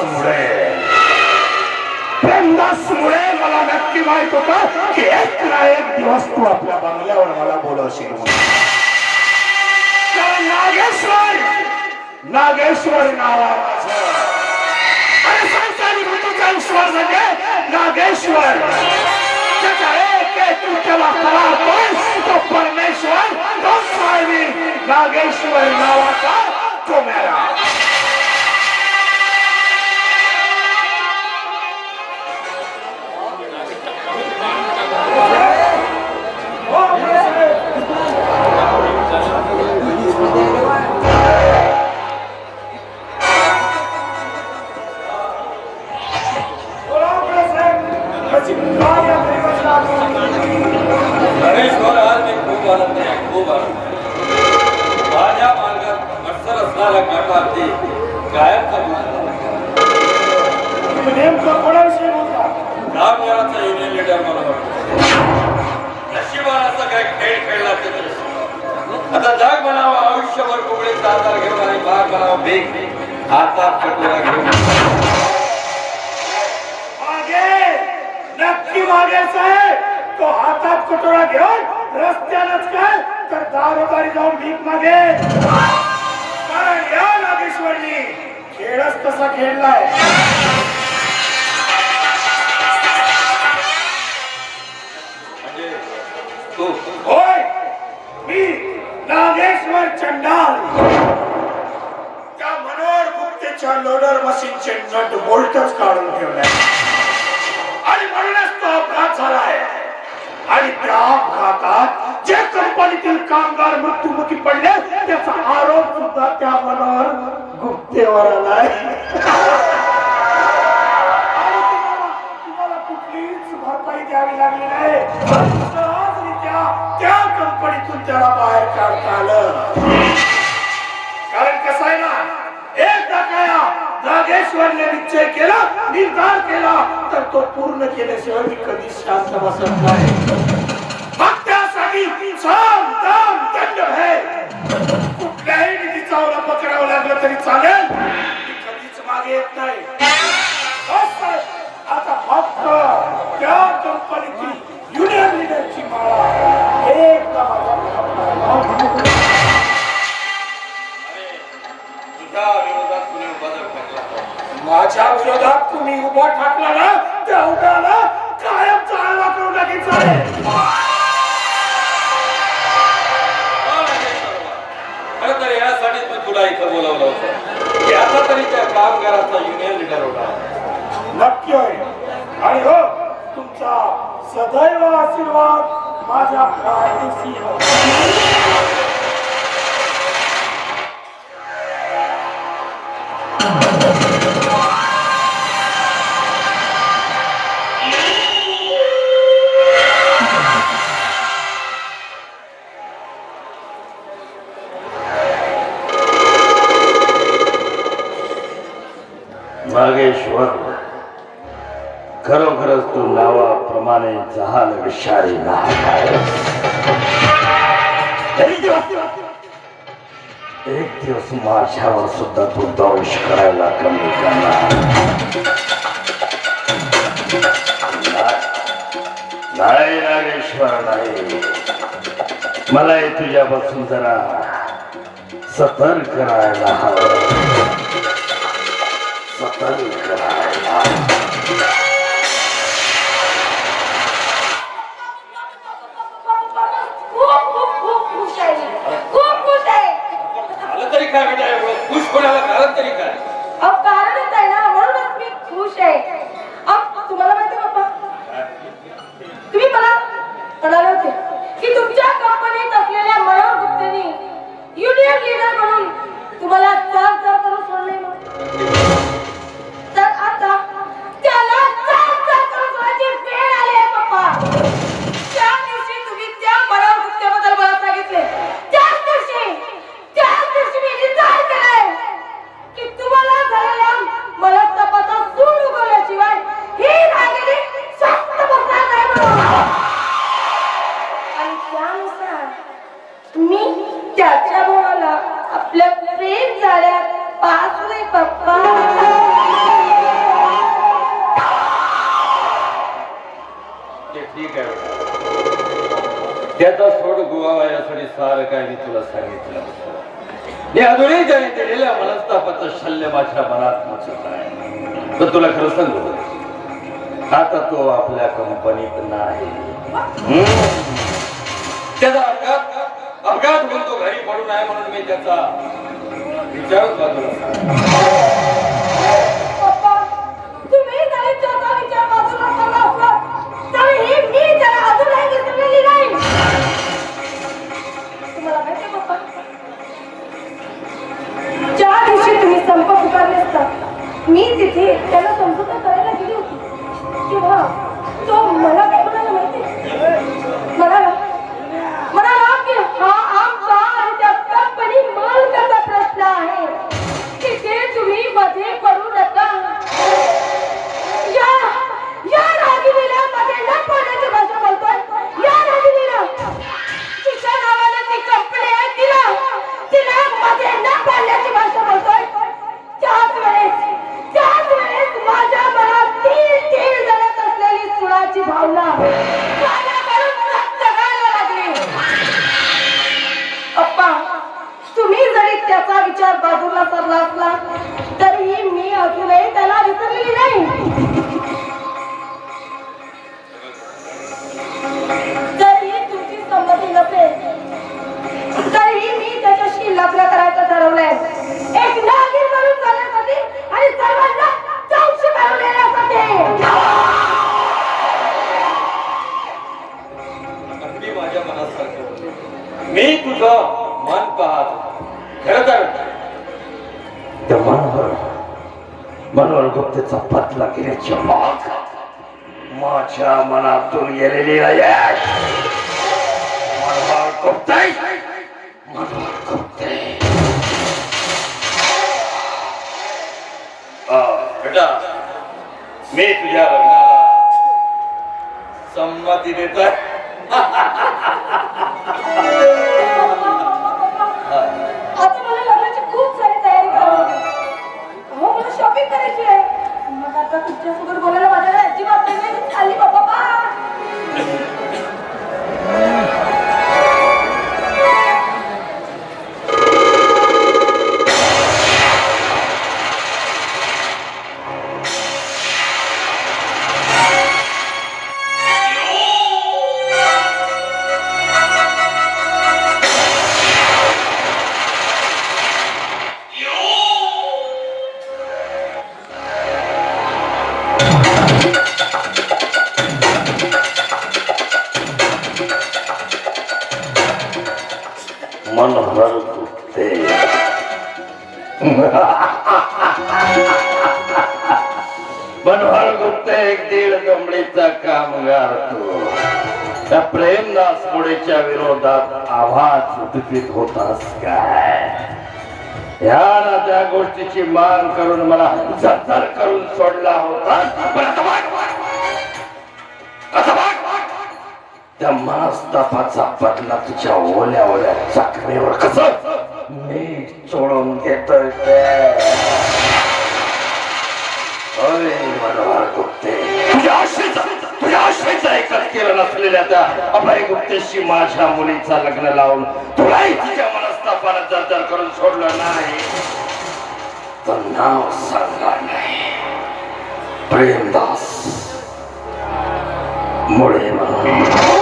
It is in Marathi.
आहे प्रेमदासमुळे मला नक्की माहीत होत की एक ना एक दिवस तू आपल्या बंगल्यावर मला बोलवशील नागेश्वर नागेश्वर नाव आहे संसारी ऋतूचा ईश्वर म्हणजे नागेश्वर. त्याच्या एक एक कृत्याला करार तो परमेश्वर तो स्वामी नागेश्वर नावाचा गणेश्वर आज मी खूप आनंद आहे खूप आनंद आहे. माझ्या मार्गात अडसर असणाऱ्या काठावरती गायब नेमकं कोणाविषयी बोलता युनियन लीडर मला वाटतं. काय खेळ खेळला ते आता जग बनावा आयुष्यभर कोकणीचा आधार घेऊन आणि भाग बनावा बेग आता कटोरा घेऊन नक्की मागायचं आहे तो हातात कटोरा घेऊन रस्त्यानच काय? तर दारोदारी जाऊन भीक मागे. कारण या नागेश्वरनी खेळच तसा खेळलाय तू होय मी नागेश्वर चंडाल. त्या मनोहर गुप्तेच्या लोडर मशीनचे नट बोल्टच काढून ठेवले झालाय. आणि त्या अपघातात जे कंपनीतील कामगार मृत्युमुखी पडले त्याचा आरोप सुद्धा त्या मनावर गुप्तेवर आलाय तुम्हाला तुम्हाला कुठलीच भरपाई द्यावी लागली नाही. सहजरित्या त्या कंपनीतून त्याला बाहेर काढता आलं. तर तो पूर्ण केल्याशिवाय मी कधीच शांत बसत नाही. उभा टाकला ना त्या उड्याला कायम चालवा करून टाकीचा तर यासाठीच मी तुला इथं बोलावलं होतं. की आता तरी त्या कामगाराचा युनियन लीडर होता. नक्की होय. आणि हो तुमचा सदैव आशीर्वाद माझ्या पाठीशी प्रमाणे जहाल विषारी एक दिवस माझ्यावर सुद्धा तू दंश करायला कमी करणार. नाही- नाही नागेश्वर नाही. तुझ्यापासून जरा सतर्क करायला हवं. सतर्क करायला खूप खूप खूप खुश आहे मी. खूप खुश आहे झालं तरी काय म्हणजे एवढं खुश होण्याला कारण तरी काय अहो, याचा यासाठी सारं काय मी तुला सांगितलं. मी अजूनही त्याने दिलेल्या मनस्तापाचं शल्य माझ्या मनात मचत आहे. तर तुला खरं सांगू आता तो आपल्या कंपनीत नाही. त्याचा अपघात अपघात म्हणतो तो घरी पडून आहे म्हणून मी त्याचा विचारच बाजूला ती त्याला समजूत करायला गेली होती. किंवा तो मला मनोहर गुप्तेचा पतला घेण्याची माग माझ्या मनातून गेलेली गुप्त मनोहर बेटा मी तुझ्या लग्नाला संमती देत करायची? आहे मग आता तुमच्यासोबत बोलायला माझ्या अजिबात नाही. आली बाबा मन हर दुखते मनोहर गुप्ते एक दीड दमडीचा कामगार तो त्या प्रेमदास मुळेच्या विरोधात आवाज उद्भित होतास काय या ना त्या गोष्टीची मान करून मला जर करून सोडला होता त्या मनस्तापाचा बदला तुझ्या ओल्या ओल्या चाकरीवर कस? मी चोळून घेतोय अरे मनोहर गुप्ते तुझ्या तुझ्या एकच केलं नसलेल्या त्या अभय गुप्तेशी माझ्या मुलीचा लग्न लावून तुलाही तिच्या मनस्तापाला जर करून सोडलं नाही. तर नाव सांगणार नाही. प्रेमदास मुळे म्हणून.